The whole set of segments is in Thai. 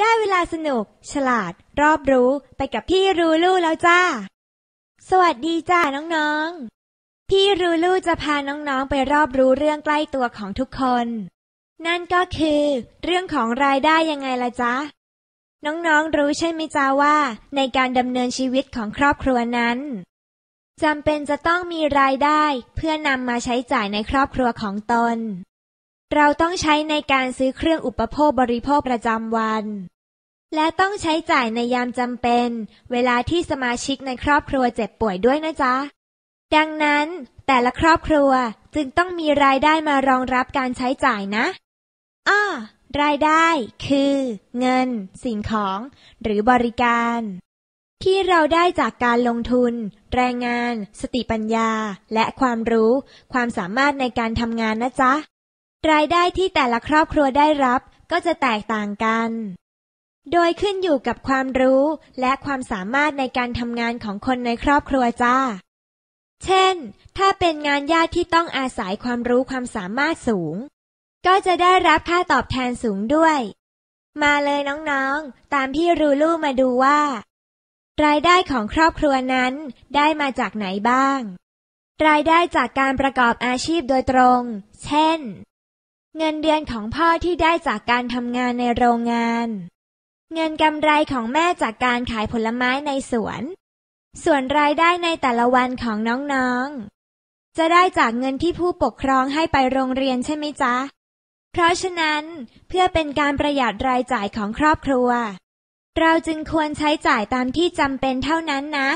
ได้เวลาสนุก ฉลาด รอบรู้ไปกับพี่รูลู่แล้วจ้า สวัสดีจ้าน้องๆ พี่รูลู่จะพาน้องๆไปรอบรู้เรื่องใกล้ตัวของทุกคน นั่นก็คือ เรื่องของรายได้ยังไงล่ะจ๊ะ น้องๆรู้ใช่ไหมจ้าว่า ในการดำเนินชีวิตของครอบครัวนั้นจำเป็นจะต้องมีรายได้เพื่อนำมาใช้จ่ายในครอบครัวของตน เราต้องใช้ในการซื้อเครื่องอุปโภคบริโภคประจำวัน และต้องใช้จ่ายในยามจำเป็น เวลาที่สมาชิกในครอบครัวเจ็บป่วยด้วยนะจ๊ะ ดังนั้นแต่ละครอบครัวจึงต้องมีรายได้มารองรับการใช้จ่ายนะอ้อรายได้คือ เงิน สิ่งของ หรือบริการ ที่เราได้จากการลงทุน แรงงาน สติปัญญา และความรู้ ความสามารถในการทำงานนะจ๊ะ รายได้ที่แต่ละครอบครัวได้รับก็จะแตกต่างกัน โดยขึ้นอยู่กับความรู้และความสามารถในการทำงานของคนในครอบครัวจ้า เช่น ถ้าเป็นงานยากที่ต้องอาศัยความรู้ความสามารถสูง ก็จะได้รับค่าตอบแทนสูงด้วย มาเลยน้องๆ ตามพี่รูลูมาดูว่า รายได้ของครอบครัวนั้นได้มาจากไหนบ้าง รายได้จากการประกอบอาชีพโดยตรง เช่น เงินเดือนของพ่อที่ได้จากการทำงานในโรงงาน เงินกำไรของแม่จากการขายผลไม้ในสวน ส่วนรายได้ในแต่ละวันของน้องๆ จะได้จากเงินที่ผู้ปกครองให้ไปโรงเรียนใช่ไหมจ๊ะ เพราะฉะนั้นเพื่อเป็นการประหยัดรายจ่ายของครอบครัว เราจึงควรใช้จ่ายตามที่จำเป็นเท่านั้นนะ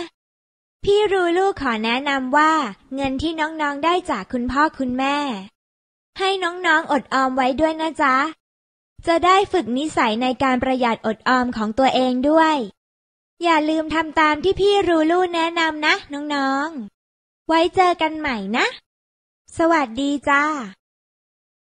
พี่รูลูกขอแนะนำว่า เงินที่น้องๆได้จากคุณพ่อคุณแม่ ให้น้องๆอดออมไว้ด้วยนะจ๊ะ จะได้ฝึกนิสัยในการประหยัดอดออมของตัวเองด้วย อย่าลืมทำตามที่พี่รูลูแนะนำนะ น้องๆ ไว้เจอกันใหม่นะ สวัสดีจ้า